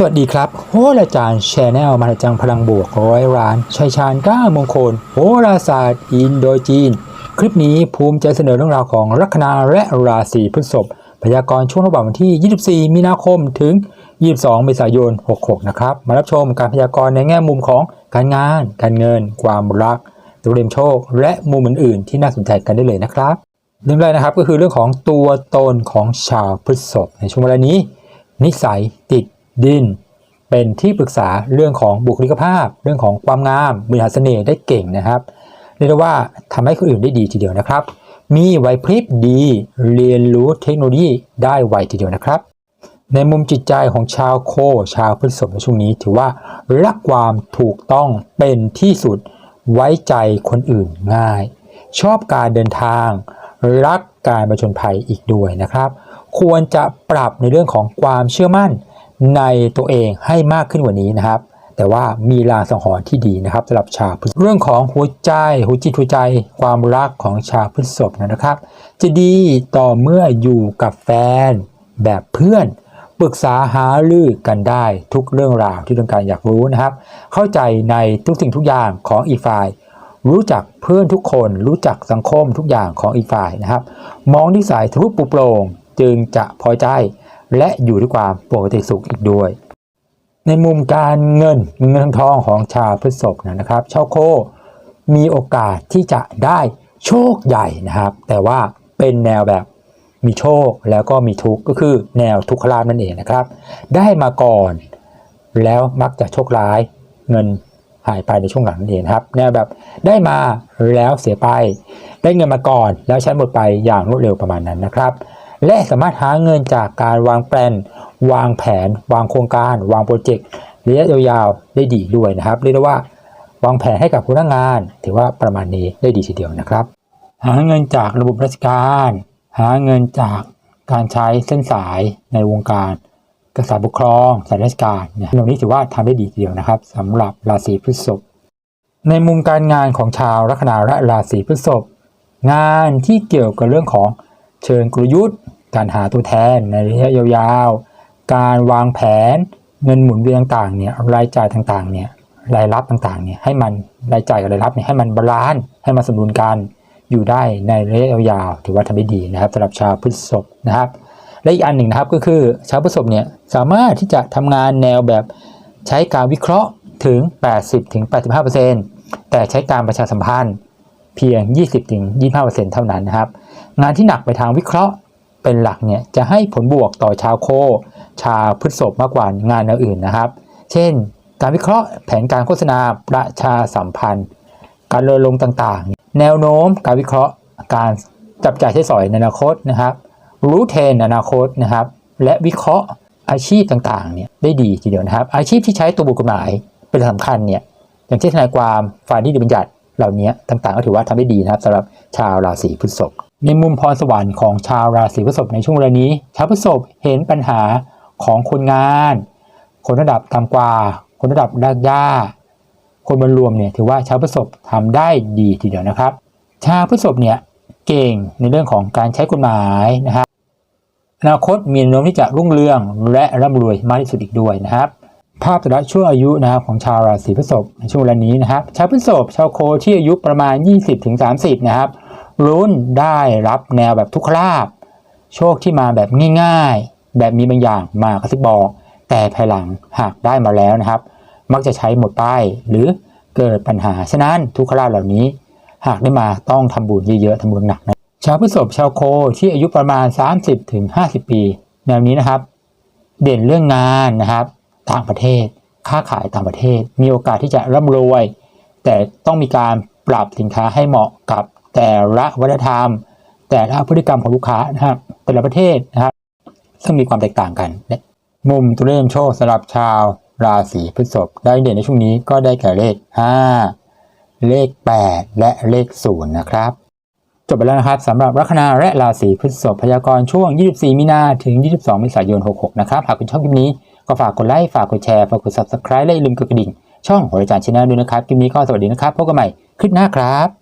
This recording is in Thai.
สวัสดีครับโหราจารย์ชแนลมาจังพลังบวกร้อยร้านชัยชาญก้ามงคลโหราศาสตร์อินโดจีน คลิปนี้ภูมิใจเสนอเรื่องราวของลัคนาและราศีพฤษภพยากรณ์ช่วงระหว่างวันที่ 24 มีนาคมถึง 22 เมษายน 66 นะครับ มารับชมการพยากรณ์ในแง่มุมของการงาน การเงิน ความรักตัวเรียมโชค และมุมอื่นๆ ที่น่าสนใจกันได้เลยนะครับเรื่องแรกนะครับก็คือเรื่องของตัวตนของชาวพฤษภในช่วงเวลานี้ นิสัยติด ดิน เป็นที่ปรึกษาเรื่องของบุคลิกภาพ เรื่องของความงามบริหารเสน่ห์ได้เก่งนะครับเรียกได้ว่าทำให้คนอื่นได้ดีทีเดียวนะครับ มีไหวพริบดี เรียนรู้เทคโนโลยีได้ไวทีเดียวนะครับ ในมุมจิตใจของชาวโค ชาวพฤษภในช่วงนี้ ถือว่ารักความถูกต้องเป็นที่สุดไว้ใจคนอื่นง่าย ชอบการเดินทาง รักการประชนภัยอีกด้วยนะครับ ควรจะปรับในเรื่องของความเชื่อมั่น ในตัวเองให้มากขึ้นกว่านี้นะครับ แต่ว่ามีลางสังหรณ์ที่ดีนะครับสำหรับชาวพฤษเรื่องของหัวใจหัวจิตหัวใจความรักของชาวพฤษภนะครับ จะดีต่อเมื่ออยู่กับแฟนแบบเพื่อนปรึกษาหารือกันได้ทุกเรื่องราวที่ต้องการอยากรู้นะครับ เข้าใจในทุกสิ่งทุกอย่างของอีกฝ่าย รู้จักเพื่อนทุกคน รู้จักสังคมทุกอย่างของอีกฝ่ายนะครับ มองที่สายทะลุปุโปร่งจึงจะพอใจ และอยู่ด้วยความปกติสุขอีกด้วย ในมุมการเงินเงินทองของชาวพฤษภนะครับชาวโค มีโอกาสที่จะได้โชคใหญ่นะครับ แต่ว่าเป็นแนวแบบมีโชคแล้วก็มีทุกข์ก็คือแนวทุกขลาภนั่นเองนะครับ ได้มาก่อน แล้วมักจะโชคร้ายเงินหายไปในช่วงหลังนั่นเองครับแนวแบบได้มาแล้วเสียไป ได้เงินมาก่อนแล้วใช้หมดไปอย่างรวดเร็วประมาณนั้นนะครับ และสามารถหาเงินจากการวางแผนวางแผน วางโครงการ วางโปรเจกต์ระยะยาวๆได้ดีด้วยนะครับ เรียกได้ว่าวางแผนให้กับพนักงาน ถือว่าประมาณนี้ได้ดีทีเดียวนะครับ หาเงินจากระบบราชการ หาเงินจากการใช้เส้นสายในวงการกษาปกครองสายราชการเนี่ยตรงนี้ถือว่าทำได้ดีทีเดียวนะครับสำหรับราศีพฤษภในมุมการงานของชาวลัคนาและราศีพฤษภงานที่เกี่ยวกับเรื่องของเชิงกลยุทธ์ การหาตัวแทนในระยะยาวๆ การวางแผนเงินหมุนเวียนต่างๆเนี่ยรายจ่ายต่างๆเนี่ยรายรับต่างๆเนี่ยให้มันรายจ่ายกับรายรับเนี่ยให้มันบาลานซ์ให้มันสมดุลกันอยู่ได้ในระยะยาวๆถือว่าทำได้ดีนะครับสำหรับชาวพฤษภนะครับและอีกอันหนึ่งนะครับก็คือชาวพฤษภเนี่ยสามารถที่จะทำงานแนวแบบใช้การวิเคราะห์ถึง 80-85%แต่ใช้การประชาสัมพันธ์เพียง 20-25%เท่านั้นนะครับ งานที่หนักไปทางวิเคราะห์ เป็นหลักเนี่ยจะให้ผลบวกต่อชาวโค ชาวพฤษภมากกว่างานอื่นนะครับ เช่น การวิเคราะห์แผนการโฆษณาประชาสัมพันธ์ การรณรงค์ต่างๆ แนวโน้มการวิเคราะห์การจับจ่ายใช้สอยในอนาคตนะครับ รู้เทรนอนาคตนะครับ และวิเคราะห์อาชีพต่างๆเนี่ยได้ดีทีเดียวนะครับ อาชีพที่ใช้ตัวบทกฎหมายเป็นสำคัญเนี่ยอย่างเช่นทนายความฝ่ายนิติบัญญัติ เหล่านี้ต่างๆก็ถือว่าทำได้ดีนะครับสำหรับชาวราศีพฤษภในมุมพรสวรรค์ของชาวราศีพฤษภในช่วงเวลานี้ ชาวพฤษภเห็นปัญหาของคนงาน คนระดับต่ำกว่า คนระดับรากหญ้าคนบรรวมเนี่ยถือว่าชาวพฤษภทำได้ดีทีเดียวนะครับ ชาวพฤษภเนี่ยเก่งในเรื่องของการใช้กฎหมายนะครับอนาคตมีแนวโน้มที่จะรุ่งเรืองและร่ำรวยมากที่สุดอีกด้วยนะครับ ภาพแต่ละช่วงอายุนะครับของชาวราศีพฤษภในช่วงเวลานี้นะครับ ชาวพฤษภชาวโคที่อายุประมาณ 20-30 นะครับลุ้นได้รับแนวแบบทุกขลาบโชคที่มาแบบง่ายๆ แบบมีบางอย่างมากระซิบบอก แต่ภายหลังหากได้มาแล้วนะครับ มักจะใช้หมดไปหรือเกิดปัญหาฉะนั้นทุกขลาบเหล่านี้ หากได้มาต้องทำบุญเยอะๆทำบุญหนักนะชาวพฤษภชาวโคที่อายุประมาณ 30ถึง50 ปี แนวนี้นะครับ เด่นเรื่องงานนะครับ ต่างประเทศ ค้าขายต่างประเทศ มีโอกาสที่จะร่ำรวย แต่ต้องมีการปรับสินค้าให้เหมาะกับแต่ละวัฒนธรรม แต่ละพฤติกรรมของลูกค้านะครับแต่ละประเทศนะครับซึ่งมีความแตกต่างกัน มุมตัวเลขโชคสำหรับชาวราศีพฤษภได้เด่นในช่วงนี้ก็ได้แก่เลข 5 เลข 8 และเลข 0 นะครับ จบไปแล้วนะครับสำหรับลัคนาและราศีพฤษภพยากรณ์ช่วง 24 มีนาถึง 22 เมษายน 66 นะครับ หากคุณชอบคลิปนี้ ก็ฝากกดไลค์ ฝากกดแชร์ ฝากกด subscribe และอย่าลืมกดกระดิ่ง ช่องหัวใจชาแนลด้วยนะครับ คลิปนี้ก็สวัสดีนะครับ พบกันใหม่คลิปหน้าครับ